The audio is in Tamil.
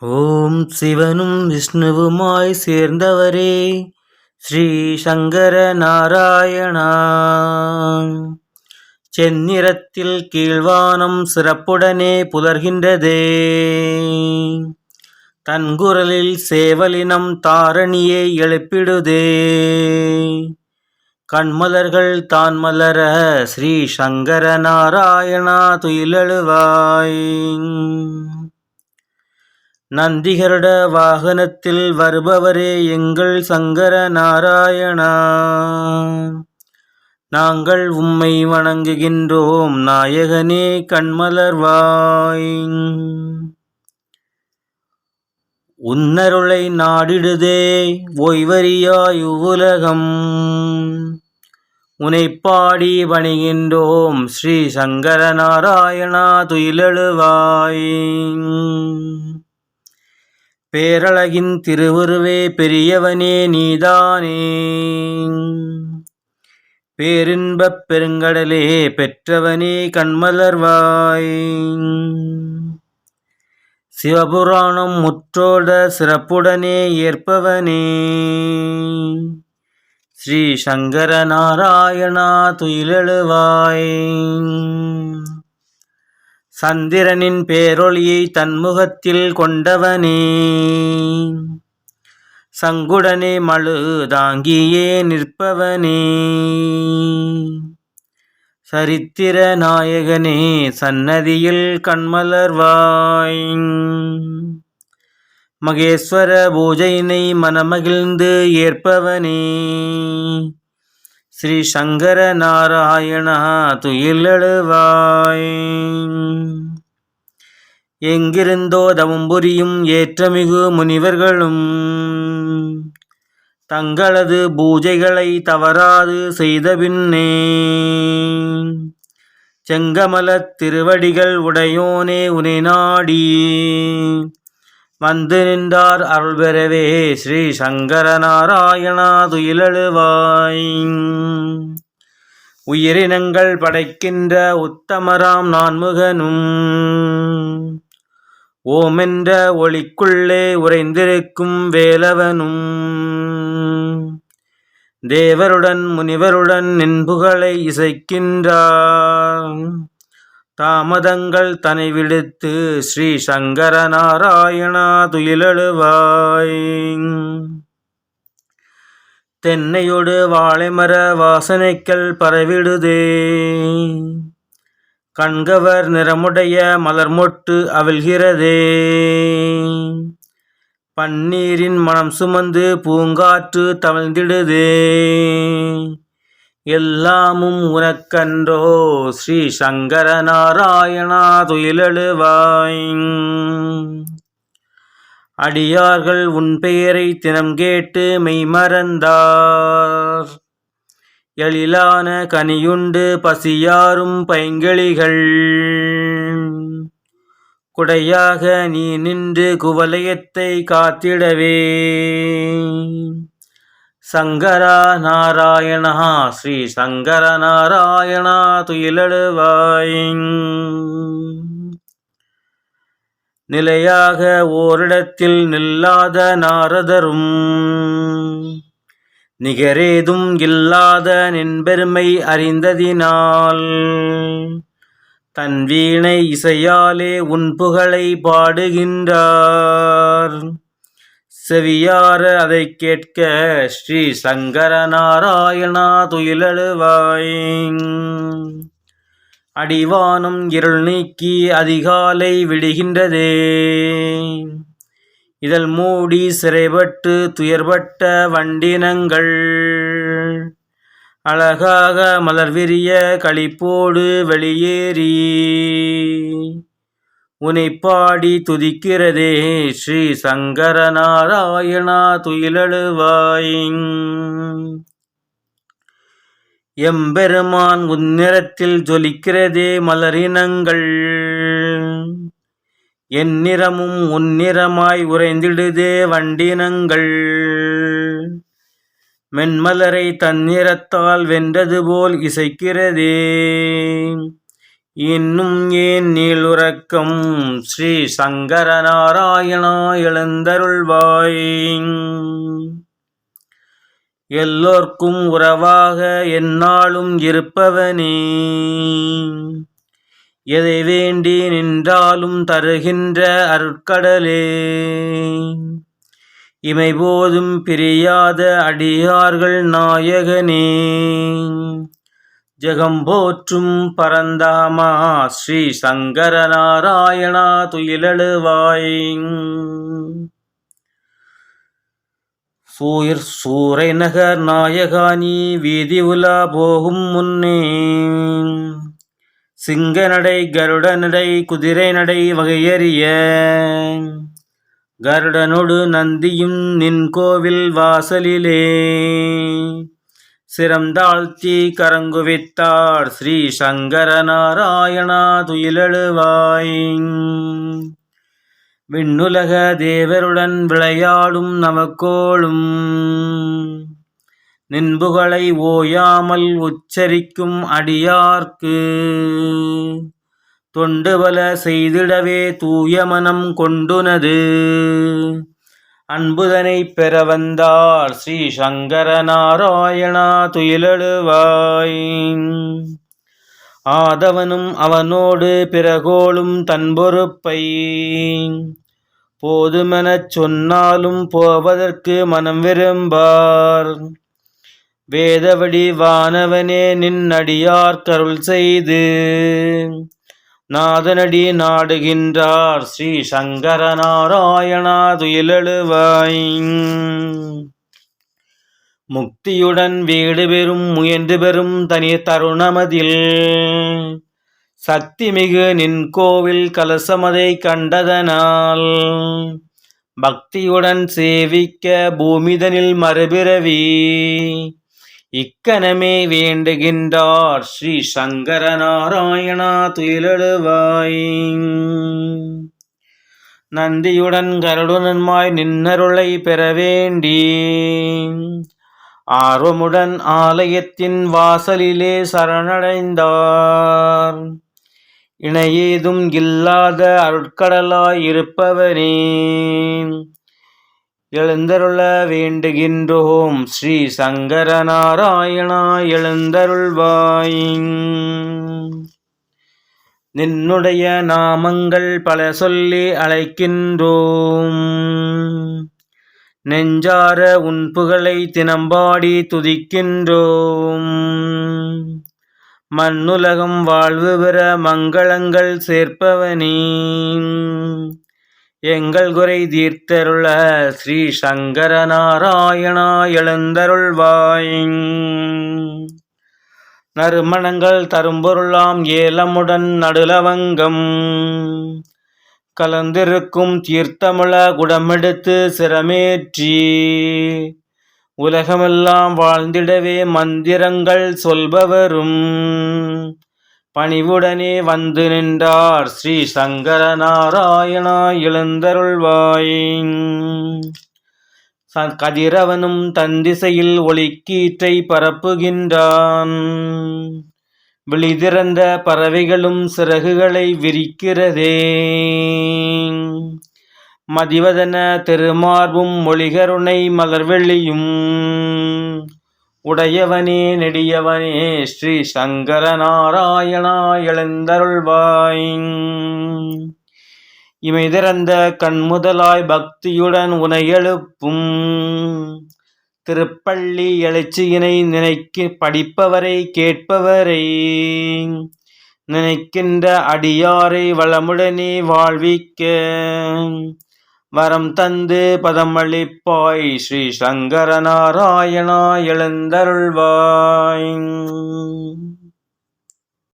ஓம் சிவனும் விஷ்ணுவுமாய் சேர்ந்தவரே. ஸ்ரீ சங்கர நாராயணா. செந்நிறத்தில் கீழ்வானம் சிறப்புடனே புலர்கின்றதே. தன்குரலில் சேவலினம் தாரணியை எழுப்பிடுதே. கண்மலர்கள் தான் மலர ஸ்ரீ சங்கர நாராயணா துயிலழுவாய். நந்திகருட வாகனத்தில் வருபவரே எங்கள் சங்கர நாராயணா. நாங்கள் உம்மை வணங்குகின்றோம் நாயகனே கண்மலர்வாய் உன்னருளை நாடிடுதே ஓய்வறியாய் உலகம். உனைப்பாடி பணிகின்றோம் ஸ்ரீ சங்கர நாராயணா துயிலெழுவாய். பேரழகின் திருவுருவே பெரியவனே நீதானே. பேரின்பப் பெருங்கடலே பெற்றவனே கண்மலர்வாய். சிவபுராணம் முற்றோட சிறப்புடனே ஏற்பவனே. ஸ்ரீ சங்கர நாராயணா துயிலெழுவாய். சந்திரனின் பேரொளியை தன்முகத்தில் கொண்டவனே. சங்குடனே மழு தாங்கியே நிற்பவனே. சரித்திர நாயகனே சன்னதியில் கண்மலர்வாய் மகேஸ்வர பூஜையினை மனமகிழ்ந்து ஏற்பவனே. ஸ்ரீ சங்கர நாராயணா துயிலழுவாய் எங்கிருந்தோ தவம் புரியும் ஏற்றமிகு முனிவர்களும் தங்களது பூஜைகளை தவறாது செய்த பின்னே செங்கமலத் திருவடிகள் உடையோனே உனை நாடி வந்து நின்றார் அருள் பெறவே ஸ்ரீ சங்கர நாராயணா துயிலழுவாய் உயிரினங்கள் படைக்கின்ற உத்தமராம் நான்முகனும் ஓமென்ற ஒளிக்குள்ளே உறைந்திருக்கும் வேலவனும் தேவருடன் முனிவருடன் நின்புகளை இசைக்கின்றார். தாமதங்கள் தனை விடுத்து ஸ்ரீ சங்கர நாராயணா துயிலழுவாய் தென்னையொடு வாழைமர வாசனைக்கள் பரவிடுதே. கண்கவர் நிறமுடைய மலர்மொட்டு அவிழ்கிறதே. பன்னீரின் மனம் சுமந்து பூங்காற்று தவழ்ந்திடுதே. எல்லாமும் உனக்கன்றோ. ஸ்ரீ சங்கர நாராயணா துயிலெழுவாய் அடியார்கள் உன் பெயரை தினம் கேட்டு மெய்மறந்தார். எழிலான கனியுண்டு பசியாரும் பைங்கிளிகள் குடையாக நீ நின்று குவலயத்தை காத்திடவே. சங்கர நாராயணா ஸ்ரீ சங்கர நாராயணா துயிலழுவாய் நிலையாக ஓரிடத்தில் நில்லாத நாரதரும் நிகரேதும் இல்லாத நின்பெருமை அறிந்ததினால் தன் வீணை இசையாலே உன் புகழை பாடுகின்றார். செவியார அதை கேட்க ஸ்ரீ சங்கர நாராயணா துயிலழுவாய் அடிவானும் இருள் நீக்கி அதிகாலை விடுகின்றதே. இதழ் மூடி சிறைபட்டு துயர்பட்ட வண்டினங்கள். அழகாக மலர் விரிய களிப்போடு வெளியேறி. உனை பாடி துதிக்கிறதே ஸ்ரீ சங்கரநாராயணா துயிலழுவாய் எம்பெருமான் உன்னிறத்தில் ஜொலிக்கிறதே மலரினங்கள். என் நிறமும் உன்னிறமாய் உறைந்திடுதே வண்டினங்கள். மென்மலரை தன்னிறத்தால் வென்றது போல் இசைக்கிறதே. இன்னும் ஏன் நீளுறக்கம்? ஸ்ரீ சங்கர நாராயணா எழுந்தருள்வாய். எல்லோர்க்கும் உறவாக என்னாலும் இருப்பவனே. எதை வேண்டி நின்றாலும் தருகின்ற அருட்கடலே. இமை போதும் பிரியாத அடியார்கள் நாயகனே. ஜெகம்போற்றும் பரந்தாமா ஸ்ரீ சங்கர நாராயணா துயிலழுவாய். சூயர் சூரை நகர் நாயகானி வீதி உலா போகும் முன்னே. சிங்க நடை கருட நடை குதிரை நடை வகையறிய. கருடனொடு நந்தியும் நின் கோவில் வாசலிலே. சிரம் தாழ்த்தி கரங்குவித்தார் ஸ்ரீ சங்கர நாராயணா துயிலெழுவாய் விண்ணுலக தேவருடன் விளையாடும் நமக்கோளும். நின்புகளை ஓயாமல் உச்சரிக்கும் அடியார்க்கு. தொண்டுபல செய்திடவே தூய மனம் கொண்டுனது. அன்புதனை பெற வந்தார் ஸ்ரீ சங்கர நாராயணா துயிலழுவாய் ஆதவனும் அவனோடு பிறகோளும் தன் பொறுப்பை போதுமெனச் சொன்னாலும் போவதற்கு மனம் விரும்பார். வேதவடி வானவனே நின் அடியார் கருள் செய்து நாதனடி நாடுகின்றார். ஸ்ரீ சங்கர நாராயணா துயிலழுவாய் முக்தியுடன் வீடு பெறும் முயன்று பெறும் தனி தருணமதில். சக்தி மிகு நின் கோவில் கலசமதை கண்டதனால். பக்தியுடன் சேவிக்க பூமிதனில் மறுபிறவி. இக்கணமே வேண்டுகின்றார் ஸ்ரீ சங்கர நாராயணா துயிலழுவாய் நந்தியுடன் கருடுனன்மாய் நின்னருளை பெற வேண்டி ஆர்வமுடன் ஆலயத்தின் வாசலிலே சரணடைந்தார். இணையேதும் இல்லாத அருட்கடலாய் இருப்பவனே. எழுந்தருள வேண்டுகின்றோம். ஸ்ரீ சங்கர நாராயணா எழுந்தருள்வாய். நின்னுடைய நாமங்கள் பல சொல்லி அழைக்கின்றோம். நெஞ்சார உன் புகழை தினம்பாடி துதிக்கின்றோம். மண்ணுலகம் வாழ்வு பெற மங்களங்கள் சேர்ப்பவனே. எங்கள் குறை தீர்த்தருள ஸ்ரீ சங்கர நாராயணா எழுந்தருள்வாய் நறுமணங்கள் தரும்பொருளாம் ஏலமுடன் நடுலவங்கம். கலந்திருக்கும் தீர்த்தமுள குடமெடுத்து சிரமேற்றி. உலகமெல்லாம் வாழ்ந்திடவே மந்திரங்கள் சொல்பவரும். பணிவுடனே வந்து நின்றார் ஸ்ரீ சங்கர நாராயணா எழுந்தருள்வாய் கதிரவனும் தந்திசையில் ஒளிக்கீற்றை பரப்புகின்றான். விழிதிறந்த பறவைகளும் சிறகுகளை விரிக்கிறதே. மதிவதன திருமார்பும் மொழிகருணை மலர்வெள்ளியும் உடையவனே நெடியவனே ஸ்ரீ சங்கர நாராயணா எழுந்தருள்வாய். இமை திறந்த கண்முதலாய் பக்தியுடன் உனை எழுப்பும். திருப்பள்ளி எழுச்சியினை நினைக்கு படிப்பவரை கேட்பவரை. நினைக்கின்ற அடியாரை வளமுடனே வாழ்விக்க. வரம் தந்து பதமளிப்பாய் ஸ்ரீ சங்கர நாராயணா எழுந்தருள்வாய்.